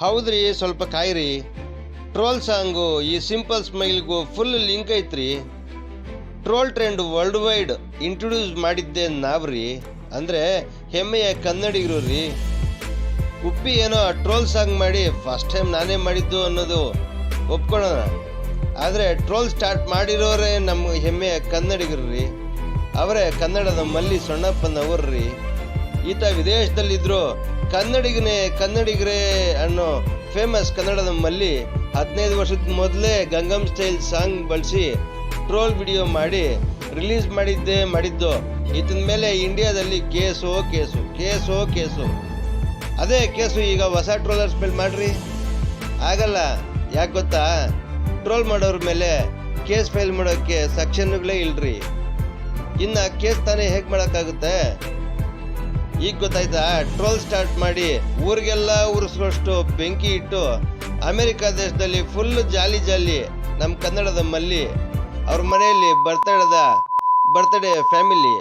ಹೌದ್ರಿ, ಸ್ವಲ್ಪ ಕಾಯ್ರಿ. ಟ್ರೋಲ್ ಸಾಂಗು ಈ ಸಿಂಪಲ್ ಸ್ಮೈಲ್ಗೂ ಫುಲ್ ಲಿಂಕ್ ಐತ್ರಿ. Troll trend world wide introduce ಮಾಡಿದ್ದೆ ನಾವ್ರಿ. ಅಂದ್ರೆ ಹೆಮ್ಮೆಯ ಕನ್ನಡಿಗರು ರೀ. ಉಪ್ಪಿ ಏನೋ ಟ್ರೋಲ್ ಸಾಂಗ್ ಮಾಡಿ ಫಸ್ಟ್ ಟೈಮ್ ನಾನೇ ಮಾಡಿದ್ದು ಅನ್ನೋದು ಒಪ್ಕೊಳ್ಳೋಣ. ಆದರೆ ಟ್ರೋಲ್ ಸ್ಟಾರ್ಟ್ ಮಾಡಿರೋರೇ ನಮ್ಮ ಹೆಮ್ಮೆಯ ಕನ್ನಡಿಗರು ರೀ. ಅವರೇ ಕನ್ನಡದ ಮಲ್ಲಿ ಸೊಣ್ಣಪ್ಪನವ್ರು ರೀ. ಈತ ವಿದೇಶದಲ್ಲಿದ್ರು. ಕನ್ನಡಿಗನೇ ಕನ್ನಡಿಗರೇ ಅನ್ನೋ ಫೇಮಸ್ ಕನ್ನಡದ ಮಲ್ಲಿ ಹದಿನೈದು ವರ್ಷದ ಮೊದಲೇ ಗಂಗಮ್ ಸ್ಟೈಲ್ ಸಾಂಗ್ ಬಳಸಿ ಟ್ರೋಲ್ ವಿಡಿಯೋ ಮಾಡಿ ರಿಲೀಸ್ ಮಾಡಿದ್ದೇ ಮಾಡಿದ್ದು. ಈತನ ಮೇಲೆ ಇಂಡಿಯಾದಲ್ಲಿ ಕೇಸು ಕೇಸು ಕೇಸು ಕೇಸು. ಅದೇ ಕೇಸು ಈಗ ಹೊಸ ಟ್ರೋಲರ್ಸ್ ಮೇಲೆ ಮಾಡ್ರಿ. ಆಗಲ್ಲ, ಯಾಕೆ ಗೊತ್ತಾ? ಟ್ರೋಲ್ ಮಾಡೋರ ಮೇಲೆ ಕೇಸ್ ಫೈಲ್ ಮಾಡೋಕ್ಕೆ ಸೆಕ್ಷನ್ಗಳೇ ಇಲ್ರಿ. ಇನ್ನು ಕೇಸ್ ತಾನೇ ಹೇಗೆ ಮಾಡೋಕ್ಕಾಗುತ್ತೆ? ಈಗ ಗೊತ್ತಾಯ್ತಾ? ಟ್ರೋಲ್ ಸ್ಟಾರ್ಟ್ ಮಾಡಿ ಊರಿಗೆಲ್ಲ ಉರಿಸುವಷ್ಟು ಬೆಂಕಿ ಇಟ್ಟು ಅಮೆರಿಕ ದೇಶದಲ್ಲಿ ಫುಲ್ ಜಾಲಿ ಜಾಲಿ ನಮ್ಮ ಕನ್ನಡದ ಮಲ್ಲಿ. ಅವ್ರ ಮನೆಯಲ್ಲಿ ಬರ್ತಡದ ಬರ್ತಡೇ ಫ್ಯಾಮಿಲಿ